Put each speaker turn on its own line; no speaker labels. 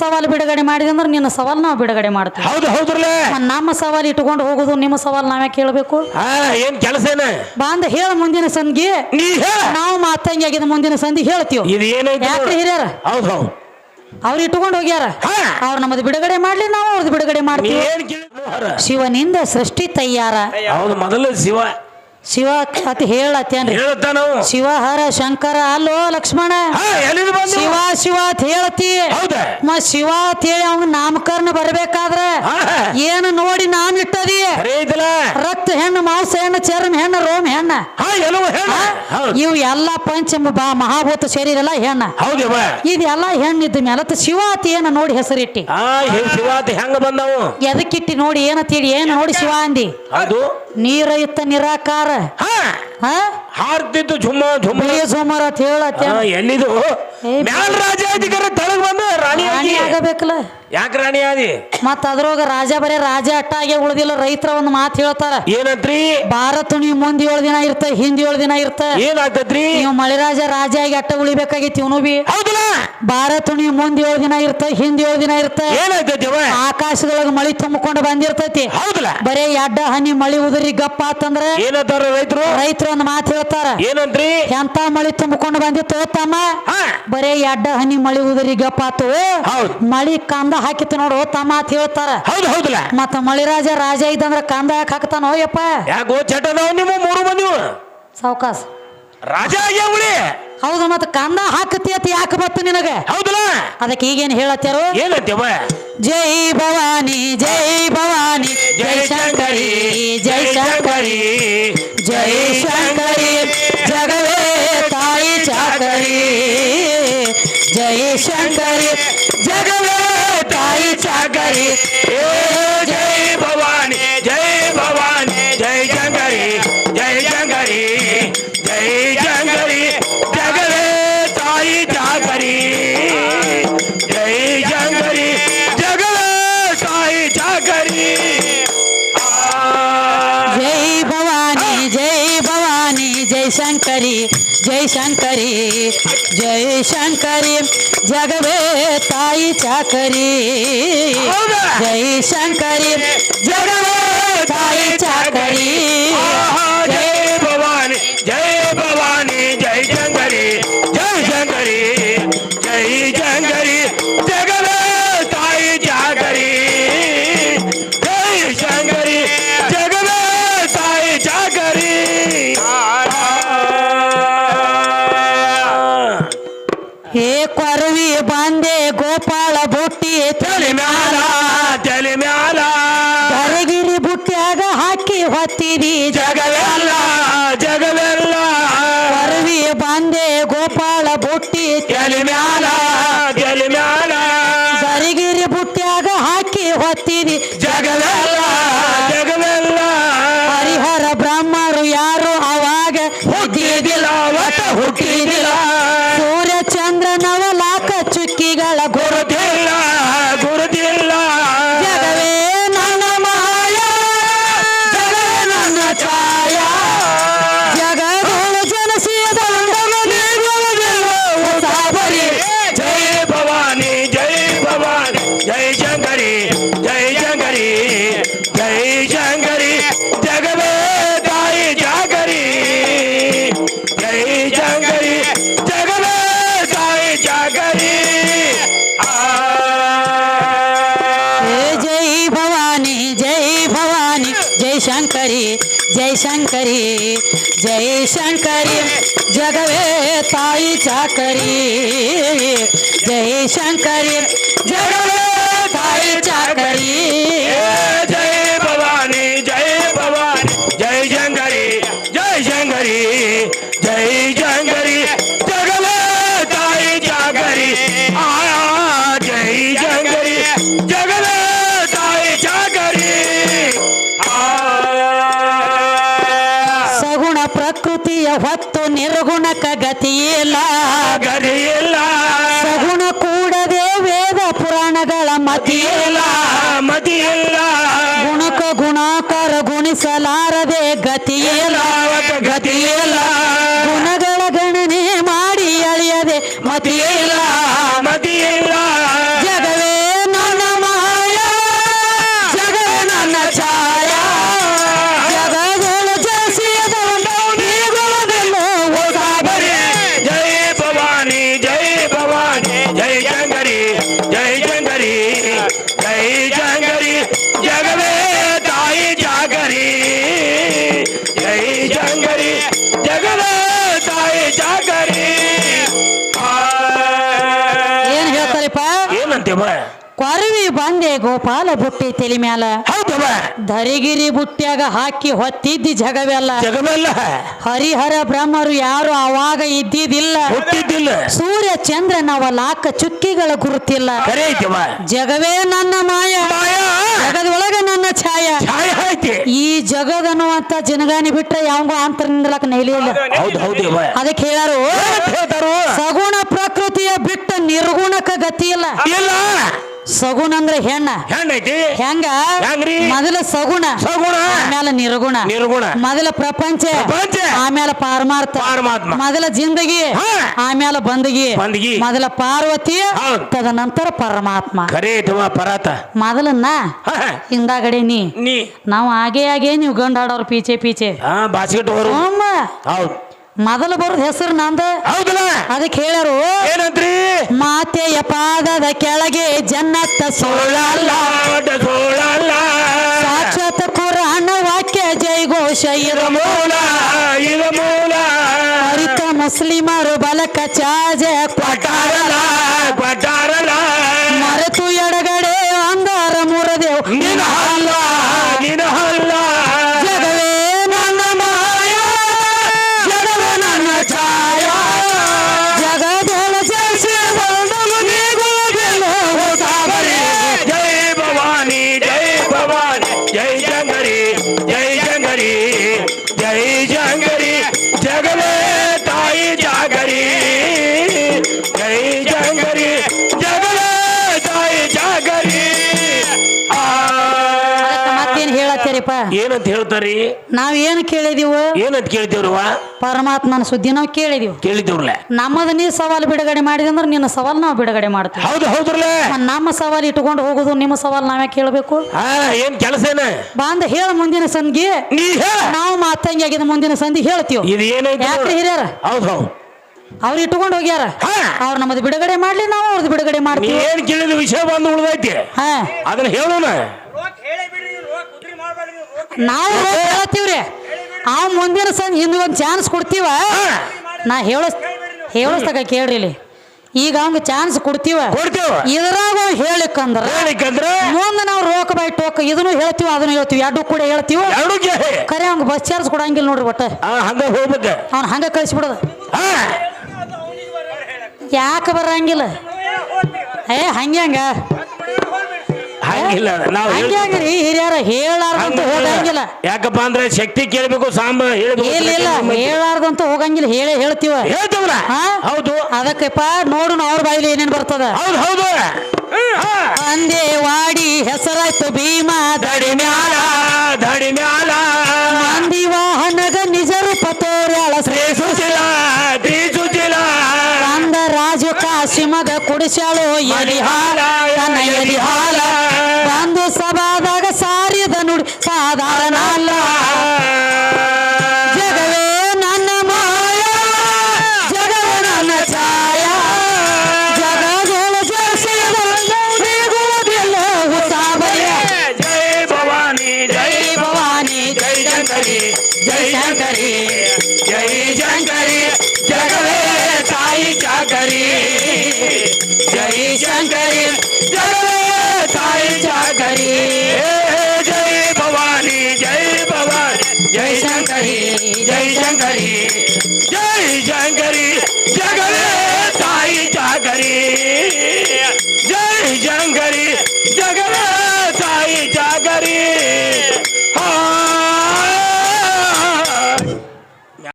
ಸವಾಲು ಬಿಡುಗಡೆ ಮಾಡಿದೆ ಅಂದ್ರೆ ನಿನ್ನ ಸವಾಲು ನಾವು ಬಿಡುಗಡೆ ಮಾಡ್ತೀವಿ.
ಹೌದು ಹೌದ್ರಲ್ಲ?
ನಮ್ಮ ಸವಾಲು ಇಟ್ಕೊಂಡು ಹೋಗುದು ನಿಮ್ಮ ಸವಾಲು ನಾವೇ ಕೇಳಬೇಕು.
ಏನ್ ಕೆಲಸ ಏನ?
ಬಾಂದ ಹೇಳ ಮುಂದಿನ
ಸಂಧಿ
ನಾವು ಮಾತಂಗಿ ಆಗಿದ ಮುಂದಿನ ಸಂಧಿ ಹೇಳ್ತೀವಿ ಯಾಕ್ರಿ ಹಿರಿಯರ?
ಹೌದು ಹೌದು.
ಅವ್ರು ಇಟ್ಕೊಂಡು ಹೋಗ್ಯಾರ? ಅವ್ರು ನಮ್ಮದು ಬಿಡುಗಡೆ ಮಾಡ್ಲಿ ನಾವು ಅವ್ರದ್ದು ಬಿಡುಗಡೆ ಮಾಡ್ತೀವಿ. ಶಿವನಿಂದ ಸೃಷ್ಟಿ ತಯ್ಯಾರ
ಹೌದು ಮೊದಲು ಶಿವ
ಶಿವ ಅತಿ ಹೇಳತ್ತೇನ್ರಿ? ಶಿವ ಹರ ಶಂಕರ ಅಲ್ಲೋ ಲಕ್ಷ್ಮಣ?
ಹಾ ಎಲ್ಲಿಂದ ಬಂದು?
ಶಿವ ಶಿವ ಅತ್ ಹೇಳತಿ
ಹೌದ?
ಮ ಶಿವ ಅತ್ ಹೇಳಿ ಅವ್ನ ನಾಮಕರಣ ಬರ್ಬೇಕಾದ್ರ ಏನು ನೋಡಿ ನಾಮ್ ಇಟ್ಟದಿ? ರಕ್ತ ಹೆಣ್ಣು ಮಾಂಸ ಹೆಣ್ಣು ಚರ್ಮ ಹೆಣ್ಣು ರೋಮ್ ಹೆಣ್ಣ.
ಹಾ ಎಲ್ಲೋ ಹೇಳ ಹೌದು.
ಇವು ಎಲ್ಲ ಪಂಚ ಬಾ ಮಹಾಭೂತ ಶರೀರಲ್ಲ ಹೆಣ್ಣ.
ಹೌದವ್ವ
ಇದೆಲ್ಲ ಹೆಣ್ಣಿದ್ದ ಮೇಲತ್ತ ಶಿವ ಅತ್ ಏನ ನೋಡಿ ಹೆಸರಿಟ್ಟಿ.
ಆ ಹೇ ಶಿವ ಅಂತ ಹೆಂಗ ಬಂದವು?
ಎದಕ್ಕಿಟ್ಟಿ ನೋಡಿ ಏನಂತೀಡಿ ಏನು ನೋಡಿ ಶಿವ ಅಂದಿ?
ಅದು
ನೀರಯುಕ್ತ ನಿರಾಕಾರ.
ಹಾ.
ಹ?
ಹಾರ್ತಿತ್ತು ಝುಮ್ಮ ಝುಮ್ಮ.
ಸುಮಾರ ಅಂತ ಹೇಳತ್ತೆ
ಎಲ್ಲಿದು? ಮ್ಯಾಲ ರಾಜಾಧಿಕಾರ ತಳಗ್ ಬಂದ ರಾಣಿ
ರಾಣಿ
ಆಗಿ
ಆಗಬೇಕಲ್ಲ
ಯಾಕೆ ರಾಣಿ ಆದಿ?
ಮತ್ತ ಅದ್ರೊಳಗ ರಾಜ ಬರೇ ರಾಜ ಅಟ್ಟಾಗೆ ಉಳಿದಿಲ್ಲ ರೈತರ ಒಂದು ಮಾತು ಹೇಳ್ತಾರ.
ಏನಂತ್ರಿ?
ಭಾರತ ನೀವು ಮುಂದೆ ಏಳು ದಿನ ಇರ್ತ ಹಿಂದ್ ಏಳು ದಿನ ಇರ್ತ.
ಏನಾಗ್ತದ್ರಿ?
ನೀವು ಮಳೆ ರಾಜ ಆಗಿ ಅಟ್ಟ ಉಳಿಬೇಕಾಗಿತ್ತು ಇವನು ಬಿ.
ಹೌದಲ್ಲ?
ಭಾರತ ನೀವು ಮುಂದೆ ಏಳು ದಿನ ಇರ್ತ ಹಿಂದ್ ಏಳು ದಿನ ಇರ್ತ.
ಏನಾಗ್ತೈತಿವ
ಆಕಾಶದೊಳಗ ಮಳಿ ತುಂಬಿಕೊಂಡು ಬಂದಿರ್ತೈತಿ.
ಹೌದಲ್ಲ?
ಬರೇ ಎಡ್ಡ ಹನಿ ಮಳಿ ಉದುರಿ ಗಪ್ಪ ಆತಂದ್ರ
ಏನಂತಾರ ರೈತರು?
ರೈತರು ಒಂದು ಮಾತು ಹೇಳ್ತಾರ.
ಏನಂತ್ರಿ?
ಎಂತ ಮಳಿ ತುಂಬಿಕೊಂಡು ಬಂದಿತ್ತು ತಮ್ಮ? ಬರೇ ಎಡ್ಡ ಹನಿ ಮಳಿ ಉದುರಿ ಗಪ್ಪ ಆತು. ಮಳಿ ಕಂದ ಹಾಕಿತ್ತು ನೋಡು ತಮ್ಮ ಅಂತ ಹೇಳ್ತಾರ.
ಹೌದು ಹೌದಲ್ಲ
ಮತ್ತ ಮಳಿರಾಜ ರಾಜ ಇದ್ದಂದ್ರ ಕಂದ ಯಾಕೆ ಹಾಕ್ತಾನೋ ಯಪ್ಪ?
ಯಾಕೋ ಚಟದವ ನಿಮ್ಮ ಮೂರು ಮಂದಿ
ಸಾವ್ಕಾಸ್.
ರಾಜ ಆಗ್ಯಾವ ಉಳಿ
ಹೌದು ಮತ್ತ ಕಂದ ಹಾಕತಿ ಯಾಕ ಯಾಕೆ ಬತ್ತು ನಿನಗ?
ಹೌದಲ್ಲ
ಅದಕ್ಕೆ ಈಗೇನ್ ಹೇಳತ್ತಾರು
ಏನಂತೇವ
ಜೈ ಭವಾನಿ ಜೈ ಭವಾನಿ ಜೈ ಶಂಕರಿ ಜೈ ಶಂಕರಿ ಜೈ ಶಂಕರಿ ಜಗವೇ ತಾಯಿ ಚಾಕರಿ ಜೈ ಶಂಕರಿ ಚಾಕರಿ
ಏ ಶಂಕರಿ ಜೈ ಶಂಕರಿ ಜೈ ಶಂಕರಿ ಜಗವೇ ತಾಯಿ
ಚಾಕರಿ
ಹೌದಾ?
ಜೈ ಶಂಕರಿ ಜಗವೇ
ತಲೆ ಮ್ಯಾಲ ತಲೆ ಮ್ಯಾಲ.
ಕರಗಿರಿ ಬುಟ್ಟ್ಯಾಗ ಹಾಕಿ ಹೊತ್ತಿದಿ.
ಜಗವೆಲ್ಲ ಶಂಕರಿ ಜಗವೇ ತಾಯಿ ಜಾಗರಿ
ಹೇ ಜೈ ಭವಾನಿ ಜೈ ಭವಾನಿ ಜೈ ಶಂಕರಿ ಜೈ ಶಂಕರಿ ಜೈ ಶಂಕರಿ ಜಗವೇ ತಾಯಿ ಚಾಕರಿ ಜೈ ಶಂಕರಿ ಜಗವೇ ತಾಯಿ ಪ್ರಕೃತಿಯ ಹೊತ್ತು ನಿರ್ಗುಣಕ ಗತಿಯಿಲ್ಲ.
ಗರಿಯಿಲ್ಲ.
ಸಗುಣ ಕೂಡದೆ ವೇದ ಪುರಾಣಗಳ ಮತಿಯಿಲ್ಲ.
ಮತಿಯಿಲ್ಲ.
ಗುಣಕ ಗುಣಾಕಾರ ಗುಣಿಸಲಾರದೆ ಗತಿಯಿಲ್ಲ.
ಗತಿಯಿಲ್ಲ.
ಕೊರವಿ ಬಂದೆ ಗೋಪಾಲ ಬುಟ್ಟಿ ತೆಲಿ ಮ್ಯಾಲ.
ಹೌದವ?
ಧರಿಗಿರಿ ಬುಟ್ಟ್ಯಾಗ ಹಾಕಿ ಹೊತ್ತಿದ್ದಿ ಜಗವೆಲ್ಲ.
ಜಗವೆಲ್ಲ?
ಹರಿಹರ ಬ್ರಹ್ಮರು ಯಾರು ಅವಾಗ ಇದ್ದಿದ್ದಿಲ್ಲ.
ಹುಟ್ಟಿದ್ದಿಲ್ಲ.
ಸೂರ್ಯ ಚಂದ್ರ ನಾವ ಲಾಕ ಚುಕ್ಕಿಗಳ ಗುರುತಿಲ್ಲ.
ಕರೆ ಐತಿವ
ಜಗವೇ ನನ್ನ ಮಾಯ.
ಮಾಯಾ?
ಜಗದೊಳಗ ನನ್ನ ಛಾಯ.
ಛಾಯ ಐತಿ
ಈ ಜಗದ ಅನ್ನುವಂತ ಜನಗಾನಿ ಬಿಟ್ರೆ ಯಾವ ಅಂತರ ನಿಂದ್ರಲಕ್ ನೈಲಿ ಇಲ್ಲ.
ಹೌದು
ಅದಕ್ಕೆ ಹೇಳಾರು
ಹೇಳ್ತಾರು?
ಸಗುಣ ನಿರ್ಗುಣಕ ಗತಿ ಇಲ್ಲ.
ಇಲ್ಲ.
ಸಗುಣ ಅಂದ್ರೆ ಹೆಣ್ಣ.
ಹೆಣ್ಣೈತಿ
ಹೆಂಗ?
ಹೆಂಗ್ರಿ?
ಮೊದಲ ಸಗುಣ.
ಸಗುಣ.
ಆಮೇಲೆ ನಿರ್ಗುಣ.
ನಿರ್ಗುಣ.
ಮೊದಲ ಪ್ರಪಂಚ.
ಪ್ರಪಂಚ.
ಆಮೇಲೆ ಪಾರಮಾರ್ಥ.
ಪಾರಮಾತ್ಮ.
ಮೊದಲ ಜಿಂದಗಿ. ಆಮೇಲೆ ಬಂದಗಿ.
ಬಂದಗಿ.
ಮೊದಲ ಪಾರ್ವತಿ. ತದನಂತರ ಪರಮಾತ್ಮ.
ಖರೆ ಪರಾತ.
ಮೊದಲನ್ನ
ಹ,
ಹಿಂದಾಗಡೆ ನೀ.
ನೀ.
ನಾವು ಹಾಗೆ ಹಾಗೆ ನೀವು ಗಂಡಾಡೋರು ಪೀಚೆ ಪೀಚೆ.
ಹಾ ಬಾಸ್ಕೆಟ್ ಅವರು. ಹೌದು.
ಮೊದಲು ಬರೋದ್ ಹೆಸರು ನಂದ?
ಹೌದಲ್ಲ.
ಅದಕ್ಕೆ ಹೇಳರು.
ಏನಂತ್ರಿ?
ಮಾತೆಯ ಪಾದದ ಕೆಳಗೆ ಜನ್ನತ್ತ
ಸೋಳಲ್ಲ.
ಸೋಳಲ್ಲ ಸಾಕ್ಷಾತ್ ಕುರಾನ ವಾಕ್ಯ ಜೈ ಘೋಷ ಇರ
ಮೂಲ ಇರ ಮೂಲ.
ಅರಿತ ಮುಸ್ಲಿಮರು ಬಲಕ ಚಾಜ
ಪಟಾರಲ್ಲ ಏನಂತ ಹೇಳ್ತಾರಿ?
ನಾವ್ ಏನ್ ಕೇಳಿದೀವ?
ಏನಂತ ಕೇಳಿದೇವ್ರವ
ಪರಮಾತ್ಮನ ಸುದ್ದಿ ನಾವು ಕೇಳಿದೀವಿ.
ಕೇಳಿದೇವ್ರಲ್ಲ
ನಮ್ಮದ ನೀ ಸವಾಲ್ ಬಿಡುಗಡೆ ಮಾಡಿದ ಅಂದ್ರೆ ನಿನ್ನ ಸವಾಲ್ ನಾವು ಬಿಡುಗಡೆ ಮಾಡ್ತೀವಿ.
ಹೌದು ಹೌದ್ರಲ್ಲ?
ನಮ್ಮ ಸವಾಲ್ ಇಟ್ಕೊಂಡು ಹೋಗುದು ನಿಮ್ಮ ಸವಾಲ್ ನಾವೇ ಕೇಳಬೇಕು.
ಏನ್ ಕೆಲಸ ಏನ?
ಬಾಂದ ಹೇಳ ಮುಂದಿನ
ಸಂಧಿ
ನಾವು ಮಾತಂಗಿ ಆಗಿದ ಮುಂದಿನ ಸಂಧಿ ಹೇಳ್ತೀವಿ.
ಇದು ಏನೈತಿ.
ಹಿರಿಯರ?
ಹೌದು ಹೌದು.
ಅವ್ರು ಇಟ್ಕೊಂಡು ಹೋಗ್ಯಾರ. ಅವ್ರ ನಮ್ಮದು ಬಿಡುಗಡೆ ಮಾಡ್ಲಿ ನಾವು ಅವ್ರದ್ದು ಬಿಡುಗಡೆ ಮಾಡ್ತೀವಿ.
ಏನ್ ಕೇಳಿದ ವಿಷಯ ಬಂದು ಉಳಿದೈತಿ? ಅದನ್ನ ಹೇಳೋಣ.
ನಾವು ಹೇಳ್ತೀವ್ರಿ. ಅವ್ ಮುಂದಿನ ಸಂ ಹಿಂದೆ ಒಂದು ಚಾನ್ಸ್ ಕೊಡ್ತೀವ ನಾ ಹೇಳಸ್ ಹೇಳಸ್ತಕ ಕೇಳ್ರಿ ಇಲ್ಲಿ. ಈಗ ಅವಂಗ ಚಾನ್ಸ್ ಕೊಡ್ತೀವ? ಇದ್ರಾಗ ಹೇಳಿಕಂದ್ರ ಮುಂದೆ ನಾವು ರೋಕ್ ಬೈ ಟೋಕ್ ಇದನ್ನು ಹೇಳ್ತೀವಿ ಅದನ್ನು ಹೇಳ್ತೀವಿ ಎರಡು ಕೂಡ ಹೇಳ್ತೀವಿ? ಕರೆ ಅವ್ಗ ಬಸ್ ಚಾರ್ಜ್ ಕೊಡಂಗಿಲ್ಲ ನೋಡ್ರಿ ಒಟ್ಟ. ಅವ್ನು ಹಂಗ ಕಳಿಸ್ಬಿಡದ. ಯಾಕೆ ಬರಂಗಿಲ್ಲ? ಏ ಹಂಗೆ ಹಂಗ.
ಹಂಗಿಲ್ಲ ನಾವು
ಹಂಗೆ ಹಂಗ್ರಿ ಹಿರಿಯರ ಹೇಳಾರ್ದಂತ ಹೋಗಂಗಿಲ್ಲ.
ಯಾಕಪ್ಪ ಅಂದ್ರೆ ಶಕ್ತಿ ಕೇಳಬೇಕು ಸಾಂಬ
ಇಲ್ಲ ಇಲ್ಲ
ಹೇಳ್ಬೇಕು
ಹೇಳಾರ್ದಂತ ಹೋಗಂಗಿಲ್ಲ ಹೇಳಿ ಹೇಳ್ತೀವ.
ಹೇಳ್ತೀವಲ್ಲ ಹೌದು.
ಅದಕ್ಕಪ್ಪ ನೋಡೋಣ ಅವ್ರ ಬಾಯಿಲಿ ಏನೇನ್ ಬರ್ತದ.
ಹೌದು ಹೌದು.
ಅಂದೇ ವಾಡಿ ಹೆಸರಾಯ್ತು ಭೀಮಾ.
ದಡಿ ಮ್ಯಾಲ ದಡಿ ಮ್ಯಾಲ.
ಮಂದಿ ವಾಹನಗ ನಿಜ ಪತೋರ್ಯಾಳ ತೋರ್ಯಾಳ
ಶ್ರೀ ಸುಶೀಲ ಶ್ರೀ ಸುಶೀಲ.
ಅಂದ ರಾಜು ಕಾಶಿಮದ ಕುಡಿಸ್ಯಾಳು ಎರಿಹಾರ ತನ್ನ ಎಲಿ
ಜಾಗರಿ ಜೈ ಭವಾನಿ ಜೈ ಭವಾನಿ ಜೈ ಶಂಕರಿ ಜೈ ಶಂಕರಿ